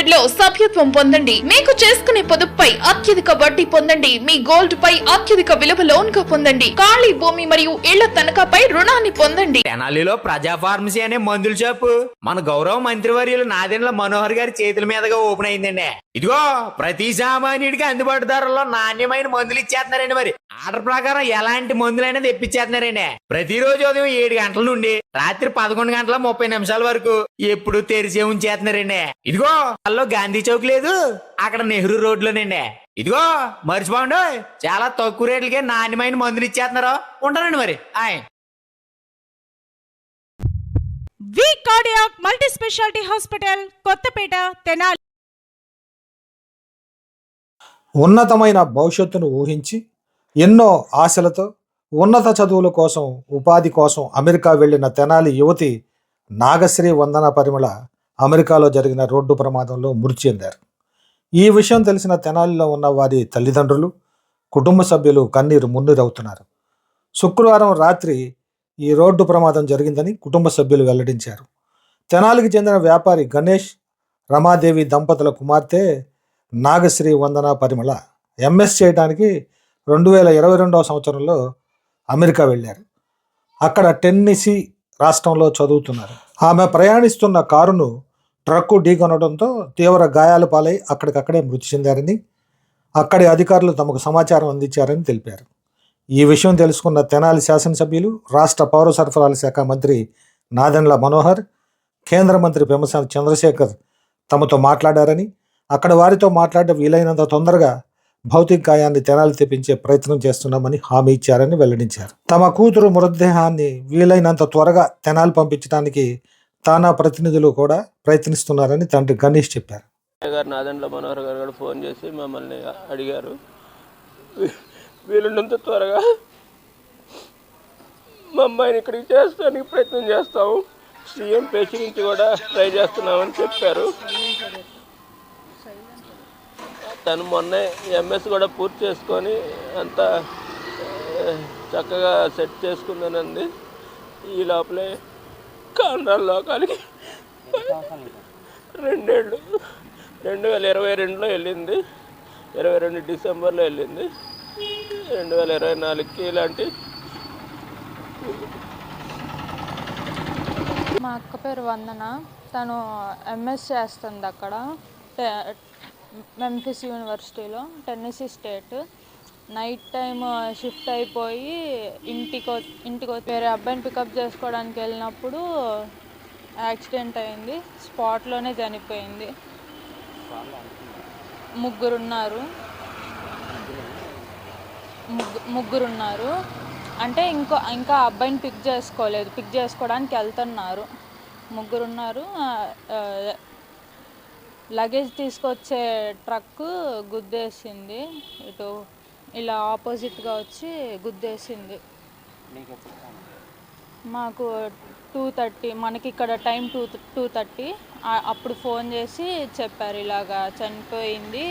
లిమిటెడ్లో సభ్యత్వం పొందండి. మీకు చేసుకునే పొదుపుపై అత్యధిక వడ్డీ పొందండి. మీ గోల్డ్ పై అత్యధిక విలువ లోన్గా పొందండి. ఖాళీ భూమి మరియు ఇళ్ళ తనఖాపై రుణాన్ని పొందండి. తెనాలిలో ప్రజా ఫార్మసీ అనే మందుల షాపు మన గౌరవ మంత్రివర్యులు నాదెండ్ల మనోహర్ గారి చేతుల మీదుగా ఓపెన్ అయిందండి. ఇదిగో ప్రతి సామాన్యుడికి అందుబాటు ధరల్లో నాణ్యమైన మందులు ఇచ్చేస్తున్నారండి మరి. ఆర్డర్ ప్రకారం ఎలాంటి మందులైనా తెప్పించేస్తున్నారండి. ప్రతిరోజు ఉదయం ఏడు గంటల నుండి రాత్రి పదకొండు గంటల ముప్పై నిమిషాల వరకు ఎప్పుడు తెరిచే ఉంచేస్తున్నారండి. ఇదిగో అల్లో గాంధీ చౌక్ లేదు అక్కడ నెహ్రూ రోడ్లోనండి. ఇదిగో మర్చిపోండి చాలా తక్కువ రేట్లకే నాణ్యమైన మందులు ఇచ్చేస్తున్నారు. ఉంటానండి మరి. ఆయ్. V cardiac multi speciality hospital Kothapeta Tenali. ఉన్నతమైన భవిష్యత్తును ఊహించి ఎన్నో ఆశలతో ఉన్నత చదువుల కోసం ఉపాధి కోసం అమెరికా వెళ్ళిన తెనాలి యువతి నాగశ్రీ వందన పరిమళ అమెరికాలో జరిగిన రోడ్డు ప్రమాదంలో మృతి చెందారు. ఈ విషయం తెలిసిన తెనాలిలో ఉన్న వారి తల్లిదండ్రులు కుటుంబ సభ్యులు కన్నీరు మున్నీరవుతున్నారు. శుక్రవారం రాత్రి ఈ రోడ్డు ప్రమాదం జరిగిందని కుటుంబ సభ్యులు వెల్లడించారు. తెనాలికి చెందిన వ్యాపారి గణేష్ రమాదేవి దంపతుల కుమార్తె నాగశ్రీ వందన పరిమళ ఎంఎస్ చేయడానికి రెండు వేల ఇరవై రెండవ సంవత్సరంలో అమెరికా వెళ్ళారు. అక్కడ టెన్నిసి రాష్ట్రంలో చదువుతున్నారు. ఆమె ప్రయాణిస్తున్న కారును ట్రక్కు ఢీకొనడంతో తీవ్ర గాయాలు పాలై అక్కడికక్కడే మృతి చెందారని అక్కడి అధికారులు తమకు సమాచారం అందించారని తెలిపారు. ఈ విషయం తెలుసుకున్న తెనాలి శాసనసభ్యులు రాష్ట్ర పౌర సరఫరాల శాఖ మంత్రి నాదెండ్ల మనోహర్ కేంద్ర మంత్రి పెమ్మసాని చంద్రశేఖర్ తమతో మాట్లాడారని అక్కడ వారితో మాట్లాడడం వీలైనంత తొందరగా భౌతిక గాయాన్ని తెనాలి తెప్పించే ప్రయత్నం చేస్తున్నామని హామీ ఇచ్చారని వెల్లడించారు. తమ కూతురు మృతదేహాన్ని వీలైనంత త్వరగా తెనాలి పంపించడానికి తానా ప్రతినిధులు కూడా ప్రయత్నిస్తున్నారని తండ్రి గణేష్ చెప్పారు. గారు నాదండ్ల మనోహర్ గారు కూడా ఫోన్ చేసి మమ్మల్ని అడిగారు. వీలున్నంత త్వరగా మా అమ్మాయిని ఇక్కడికి చేస్తానికి ప్రయత్నం చేస్తాము. సీఎం పేషి నుంచి కూడా ట్రై చేస్తున్నామని చెప్పారు. తను మొన్నే ఎంఎస్ కూడా పూర్తి చేసుకొని అంతా చక్కగా సెట్ చేసుకున్నానండి. ఈ లోపలే కాండ్రాల లోకాలకి రెండేళ్ళు రెండు వేల ఇరవై రెండులో వెళ్ళింది ఇరవై రెండు డిసెంబర్లో వెళ్ళింది రెండు వేల ఇరవై నాలుగుకి ఇలాంటి మా అక్క పేరు వందన. తను ఎంఎస్ చేస్తుంది అక్కడ. మెంఫిస్ యూనివర్సిటీలో Tennessee state night time shift అయిపోయి ఇంటికి వ- ఇంటికి వేరే అబ్బాయిని పికప్ చేసుకోవడానికి వెళ్ళినప్పుడు యాక్సిడెంట్ అయింది. స్పాట్లోనే చనిపోయింది. ముగ్గురు ఉన్నారు ముగ్గురు ఉన్నారు అంటే ఇంకో ఇంకా అబ్బాయిని పిక్ చేసుకోలేదు. పిక్ చేసుకోవడానికి వెళ్తున్నారు. ముగ్గురు ఉన్నారు లగేజ్ తీసుకొచ్చే ట్రక్ గుద్దేసింది. ఇటు ఇలా ఆపోజిట్గా వచ్చి గుద్దేసింది. మాకు టూ థర్టీ మనకి ఇక్కడ టైం టూ టూ థర్టీ అప్పుడు ఫోన్ చేసి చెప్పారు ఇలాగా చనిపోయింది.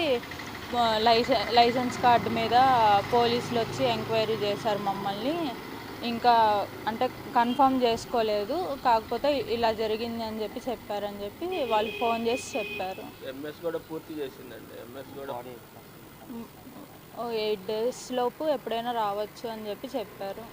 లైసెన్ లైసెన్స్ కార్డు మీద పోలీసులు వచ్చి ఎంక్వైరీ చేశారు మమ్మల్ని. ఇంకా అంటే కన్ఫర్మ్ చేసుకోలేదు. కాకపోతే ఇలా జరిగింది అని చెప్పి చెప్పారని చెప్పి వాళ్ళు ఫోన్ చేసి చెప్పారు. ఎంఎస్ కూడా పూర్తి చేసిందండి. ఎంఎస్ కూడా ఓ ఎయిట్ డేస్ లోపు ఎప్పుడైనా రావచ్చు అని చెప్పి చెప్పారు.